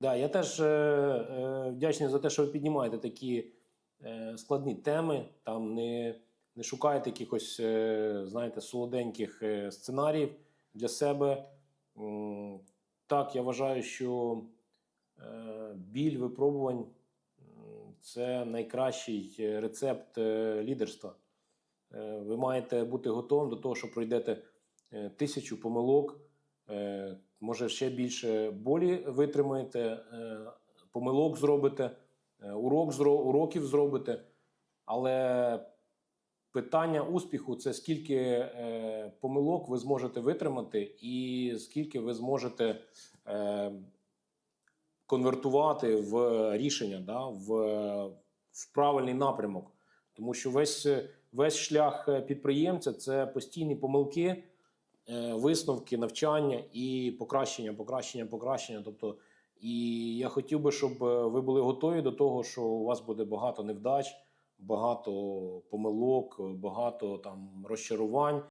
Да, я теж е, е, вдячний за те, що ви піднімаєте такі е, складні теми. Там не, не шукаєте якихось, е, знаєте, солоденьких е, сценаріїв для себе. М, Так, я вважаю, що е, біль випробувань це найкращий рецепт е, лідерства. Е, Ви маєте бути готовим до того, що пройдете е, тисячу помилок, може ще більше болі витримаєте, е, помилок зробите, е, урок уроків зробите. Але питання успіху це скільки е, помилок ви зможете витримати, і скільки ви зможете е, конвертувати в рішення, да, в, в правильний напрямок. Тому що весь, весь шлях е, підприємця це постійні помилки, е, висновки, навчання і покращення, покращення, покращення. Тобто, і я хотів би, щоб е, ви були готові до того, що у вас буде багато невдач, багато помилок, багато там розчарувань.